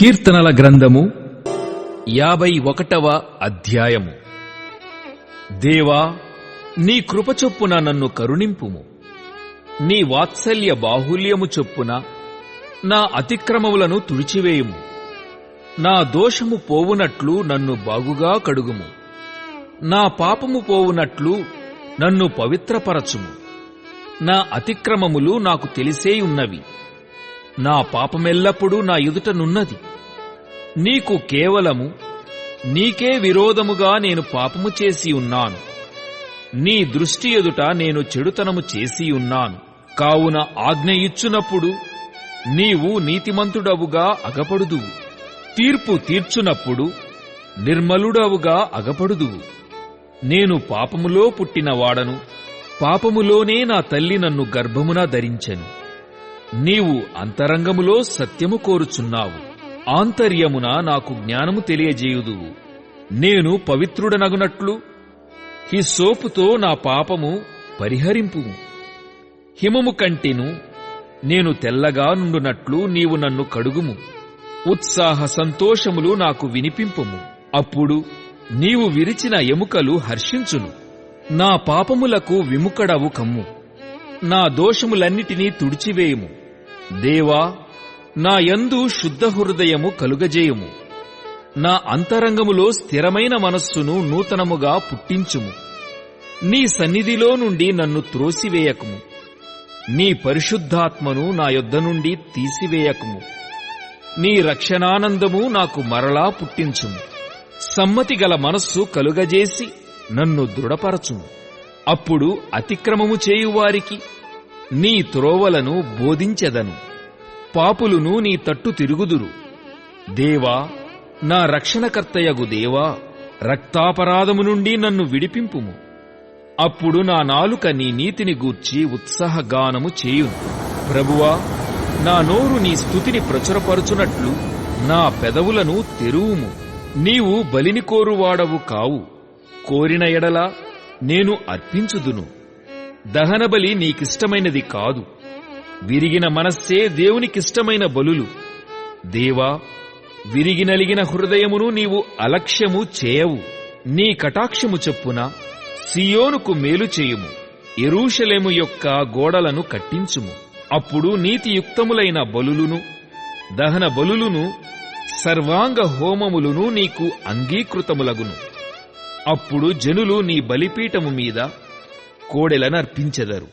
కీర్తనల గ్రంథము యాభై ఒకటవ అధ్యాయము. దేవా నీ కృప చొప్పున నన్ను కరుణింపుము. నీ వాత్సల్య బాహుల్యము చొప్పున నా అతిక్రమములను తుడిచివేయుము. నా దోషము పోవునట్లు నన్ను బాగుగా కడుగుము. నా పాపము పోవునట్లు నన్ను పవిత్రపరచుము. నా అతిక్రమములు నాకు తెలిసేయున్నవి నా పాపమెల్లప్పుడూ నా ఎదుటనున్నది నీకు కేవలము నీకే విరోధముగా నేను పాపము చేసి ఉన్నాను. నీ దృష్టి ఎదుట నేను చెడుతనము చేసి ఉన్నాను. కావున ఆజ్ఞ ఇచ్చునప్పుడు నీవు నీతిమంతుడవుగా అగపడుదువు. తీర్పు తీర్చునప్పుడు నిర్మలుడవుగా అగపడుదువు. నేను పాపములో పుట్టినవాడను పాపములోనే నా తల్లి నన్ను గర్భమున ధరించెను. నీవు అంతరంగములో సత్యము కోరుచున్నావు. ఆంతర్యమున నాకు జ్ఞానము తెలియజేయుదువు నేను పవిత్రుడనగునట్లు హిస్సోపుతో నా పాపము పరిహరింపు. హిమము కంటెను నేను తెల్లగా నుండునట్లు నీవు నన్ను కడుగుము. ఉత్సాహ సంతోషములు నాకు వినిపింపుము. అప్పుడు నీవు విరిచిన ఎముకలు హర్షించును. నా పాపములకు విముకడవు కమ్ము. నా దోషములన్నిటినీ తుడిచివేయుము. దేవా నా యందు శుద్ధ హృదయము కలుగజేయుము. నా అంతరంగములో స్థిరమైన మనస్సును నూతనముగా పుట్టించుము. నీ సన్నిధిలో నుండి నన్ను త్రోసివేయకుము. నీ పరిశుద్ధాత్మను నా యొద్ద నుండి తీసివేయకుము. నీ రక్షణానందము నాకు మరలా పుట్టించుము. సమ్మతి గల మనస్సు కలుగజేసి నన్ను దృఢపరచుము. అప్పుడు అతిక్రమము చేయువారికి నీ త్రోవలను బోధించెదను. పాపులును నీ తట్టు తిరుగుదురు. దేవా నా రక్షణకర్తయగు దేవా రక్తాపరాధము నుండి నన్ను విడిపింపుము. అప్పుడు నా నాలుక నీ నీతిని గూర్చి ఉత్సాహగానము చేయును. ప్రభువా నా నోరు నీ స్థుతిని ప్రచురపరుచునట్లు నా పెదవులను తెరువుము. నీవు బలిని కోరువాడవు కావు. కోరిన ఎడల నేను అర్పించుదును. దహనబలి నీకిష్టమైనది కాదు. విరిగిన మనస్సే దేవునికిష్టమైన బలులు. దేవా విరిగినలిగిన హృదయమును నీవు అలక్ష్యము చేయవు. నీ కటాక్షము చెప్పున సియోనుకు మేలు చేయుము. ఎరూషలేము యొక్క గోడలను కట్టించుము. అప్పుడు నీతియుక్తములైన బలులును దహన బలులును సర్వాంగ హోమములును నీకు అంగీకృతములగును. అప్పుడు జనులు నీ బలిపీఠము మీద కోడెలనర్పించెదరు